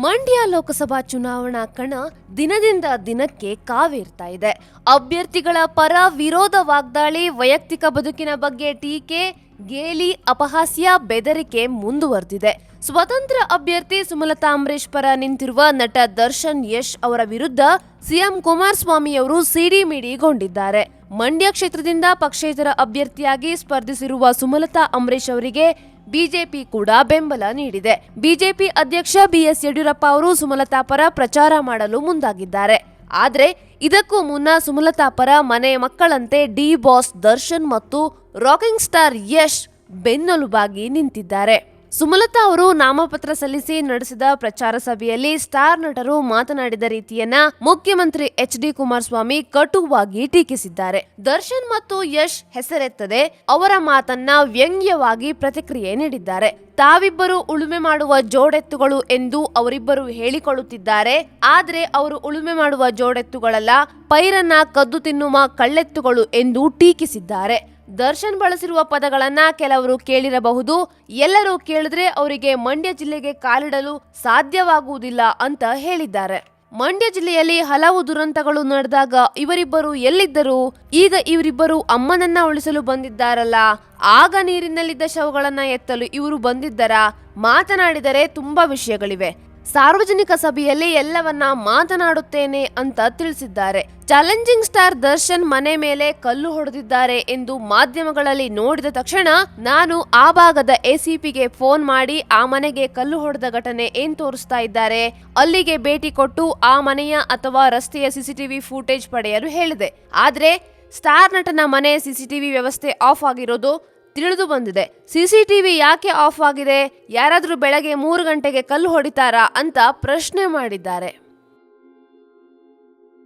ಮಂಡ್ಯ ಲೋಕಸಭಾ ಚುನಾವಣಾ ಕಣ ದಿನದಿಂದ ದಿನಕ್ಕೆ ಕಾವೇರ್ತಾ ಇದೆ. ಅಭ್ಯರ್ಥಿಗಳ ಪರ ವಿರೋಧ ವಾಗ್ದಾಳಿ, ವೈಯಕ್ತಿಕ ಬದುಕಿನ ಬಗ್ಗೆ ಟೀಕೆ, ಗೇಲಿ, ಅಪಹಾಸ್ಯ, ಬೆದರಿಕೆ ಮುಂದುವರೆದಿದೆ. ಸ್ವತಂತ್ರ ಅಭ್ಯರ್ಥಿ ಸುಮಲತಾ ಅಂಬರೀಶ್ ಪರ ನಿಂತಿರುವ ನಟ ದರ್ಶನ್ ಯಶ್ ಅವರ ವಿರುದ್ಧ ಸಿಎಂ ಕುಮಾರಸ್ವಾಮಿ ಅವರು ಸಿಡಿಮಿಡಿಗೊಂಡಿದ್ದಾರೆ ಮಂಡ್ಯ ಕ್ಷೇತ್ರದಿಂದ ಪಕ್ಷೇತರ ಅಭ್ಯರ್ಥಿಯಾಗಿ ಸ್ಪರ್ಧಿಸಿರುವ ಸುಮಲತಾ ಅಂಬರೀಶ್ ಅವರಿಗೆ ಬಿಜೆಪಿ ಕೂಡ ಬೆಂಬಲ ನೀಡಿದೆ. ಬಿಜೆಪಿ ಅಧ್ಯಕ್ಷ ಬಿಎಸ್ ಯಡಿಯೂರಪ್ಪ ಅವರು ಸುಮಲತಾ ಪರ ಪ್ರಚಾರ ಮಾಡಲು ಮುಂದಾಗಿದ್ದಾರೆ. ಆದರೆ ಇದಕ್ಕೂ ಮುನ್ನ ಸುಮಲತಾ ಪರ ಮನೆ ಮಕ್ಕಳಂತೆ ಡಿ ಬಾಸ್ ದರ್ಶನ್ ಮತ್ತು ರಾಕಿಂಗ್ ಸ್ಟಾರ್ ಯಶ್ ಬೆನ್ನೆಲುಬಾಗಿ ನಿಂತಿದ್ದಾರೆ. ಸುಮಲತಾ ಅವರು ನಾಮಪತ್ರ ಸಲ್ಲಿಸಿ ನಡೆಸಿದ ಪ್ರಚಾರ ಸಭೆಯಲ್ಲಿ ಸ್ಟಾರ್ ನಟರು ಮಾತನಾಡಿದ ರೀತಿಯನ್ನ ಮುಖ್ಯಮಂತ್ರಿ ಎಚ್ ಡಿ ಕುಮಾರಸ್ವಾಮಿ ಕಟುವಾಗಿ ಟೀಕಿಸಿದ್ದಾರೆ. ದರ್ಶನ್ ಮತ್ತು ಯಶ್ ಹೆಸರೆತ್ತದೆ, ಅವರ ಮಾತನ್ನ ವ್ಯಂಗ್ಯವಾಗಿ ಪ್ರತಿಕ್ರಿಯೆ ನೀಡಿದ್ದಾರೆ. ತಾವಿಬ್ಬರು ಉಳುಮೆ ಮಾಡುವ ಜೋಡೆತ್ತುಗಳು ಎಂದು ಅವರಿಬ್ಬರು ಹೇಳಿಕೊಳ್ಳುತ್ತಿದ್ದಾರೆ. ಆದರೆ ಅವರು ಉಳುಮೆ ಮಾಡುವ ಜೋಡೆತ್ತುಗಳಲ್ಲ, ಪೈರನ್ನ ಕದ್ದು ತಿನ್ನುವ ಕಳ್ಳೆತ್ತುಗಳು ಎಂದು ಟೀಕಿಸಿದ್ದಾರೆ. ದರ್ಶನ್ ಬಳಸಿರುವ ಪದಗಳನ್ನ ಕೆಲವರು ಕೇಳಿರಬಹುದು. ಎಲ್ಲರೂ ಕೇಳಿದ್ರೆ ಅವರಿಗೆ ಮಂಡ್ಯ ಜಿಲ್ಲೆಗೆ ಕಾಲಿಡಲು ಸಾಧ್ಯವಾಗುವುದಿಲ್ಲ ಅಂತ ಹೇಳಿದ್ದಾರೆ. ಮಂಡ್ಯ ಜಿಲ್ಲೆಯಲ್ಲಿ ಹಲವು ದುರಂತಗಳು ನಡೆದಾಗ ಇವರಿಬ್ಬರು ಎಲ್ಲಿದ್ದರು? ಈಗ ಇವರಿಬ್ಬರು ಅಮ್ಮನನ್ನ ಉಳಿಸಲು ಬಂದಿದ್ದಾರಲ್ಲ? ಆಗ ನೀರಿನಲ್ಲಿದ್ದ ಶವಗಳನ್ನ ಎತ್ತಲು ಇವರು ಬಂದಿದ್ದರ? ಮಾತನಾಡಿದರೆ ತುಂಬಾ ವಿಷಯಗಳಿವೆ. ಸಾರ್ವಜನಿಕ ಸಭೆಯಲ್ಲಿ ಎಲ್ಲವನ್ನ ಮಾತನಾಡುತ್ತೇನೆ ಅಂತ ತಿಳಿಸಿದ್ದಾರೆ. ಚಾಲೆಂಜಿಂಗ್ ಸ್ಟಾರ್ ದರ್ಶನ್ ಮನೆ ಮೇಲೆ ಕಲ್ಲು ಹೊಡೆದಿದ್ದಾರೆ ಎಂದು ಮಾಧ್ಯಮಗಳಲ್ಲಿ ನೋಡಿದ ತಕ್ಷಣ ನಾನು ಆ ಭಾಗದ ಎಸಿಪಿಗೆ ಫೋನ್ ಮಾಡಿ ಆ ಮನೆಗೆ ಕಲ್ಲು ಹೊಡೆದ ಘಟನೆ ಏನ್ ತೋರಿಸ್ತಾ ಇದ್ದಾರೆ? ಅಲ್ಲಿಗೆ ಭೇಟಿ ಕೊಟ್ಟು ಆ ಮನೆಯ ಅಥವಾ ರಸ್ತೆಯ ಸಿಸಿಟಿವಿ ಫುಟೇಜ್ ಪಡೆಯಲು ಹೇಳಿದೆ. ಆದ್ರೆ ಸ್ಟಾರ್ ನಟನ ಮನೆ ಸಿಸಿಟಿವಿ ವ್ಯವಸ್ಥೆ ಆಫ್ ಆಗಿರೋದು ತಿಳಿದು ಬಂದಿದೆ. ಸಿಸಿಟಿವಿ ಯಾಕೆ ಆಫ್ ಆಗಿದೆ? ಯಾರಾದರೂ ಬೆಳಗ್ಗೆ ಮೂರು ಗಂಟೆಗೆ ಕಲ್ಲು ಹೊಡಿತಾರಾ ಅಂತ ಪ್ರಶ್ನೆ ಮಾಡಿದ್ದಾರೆ.